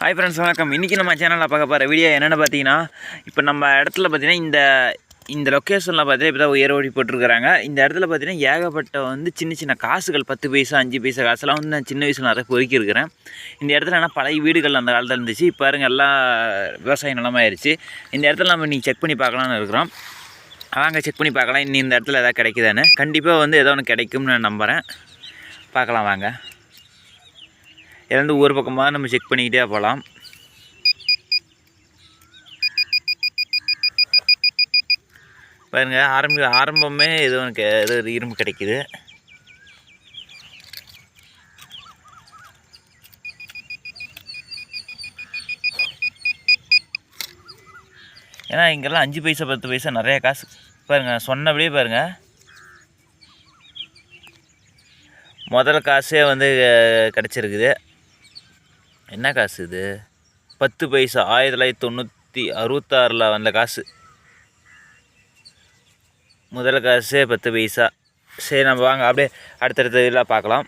Hi friends வணக்கம். இன்றைக்கி நம்ம சேனலில் பார்க்க போகிற வீடியோ என்னென்னு பார்த்தீங்கன்னா இப்போ நம்ம இடத்துல பார்த்தீங்கன்னா இந்த இந்த லொக்கேஷனில் பார்த்தீங்கன்னா இப்போ தான் ஓடி போட்டிருக்கிறாங்க. இந்த இடத்துல பார்த்தீங்கன்னா ஏகப்பட்ட வந்து சின்ன சின்ன காசுகள் பத்து பைசா அஞ்சு பைசா காசுலாம் வந்து நான் சின்ன வயசில் நிறைய பொறுக்கியிருக்கிறேன். இந்த இடத்துல ஆனால் பழைய வீடுகள் அந்த காலத்தில் இருந்துச்சு. இப்போ பாருங்க எல்லாம் விவசாய நிலமாயிருச்சு இந்த இடத்துல நம்ம இன்றைக்கி செக் பண்ணி பார்க்கலான்னு இருக்கிறோம். வாங்க செக் பண்ணி பார்க்கலாம். இன்னும் இந்த இடத்துல எதாவது கிடைக்குதான்னு. கண்டிப்பாக வந்து ஏதோ ஒன்று கிடைக்கும்னு நான் நம்புகிறேன் பார்க்கலாம் வாங்க. இருந்து ஊர் பக்கமாக நம்ம செக் பண்ணிக்கிட்டே போகலாம். பாருங்கள் ஆரம்பி ஆரம்பமே ஏதோ எனக்கு ஏதோ ஒரு இரும்பு கிடைக்குது. ஏன்னா இங்கெல்லாம் அஞ்சு பைசா பத்து பைசா நிறைய காசு. பாருங்கள் சொன்னபடியே பாருங்கள் முதல் காசே வந்து கிடச்சிருக்குது. என்ன காசு இது? பத்து பைசா ஆயிரத்தி தொள்ளாயிரத்தி தொண்ணூற்றி அறுபத்தாறில் வந்த காசு. முதல் காசே பத்து பைசா. சரி நம்ம வாங்க. அப்படியே அடுத்தடுத்த இதெல்லாம் பார்க்கலாம்.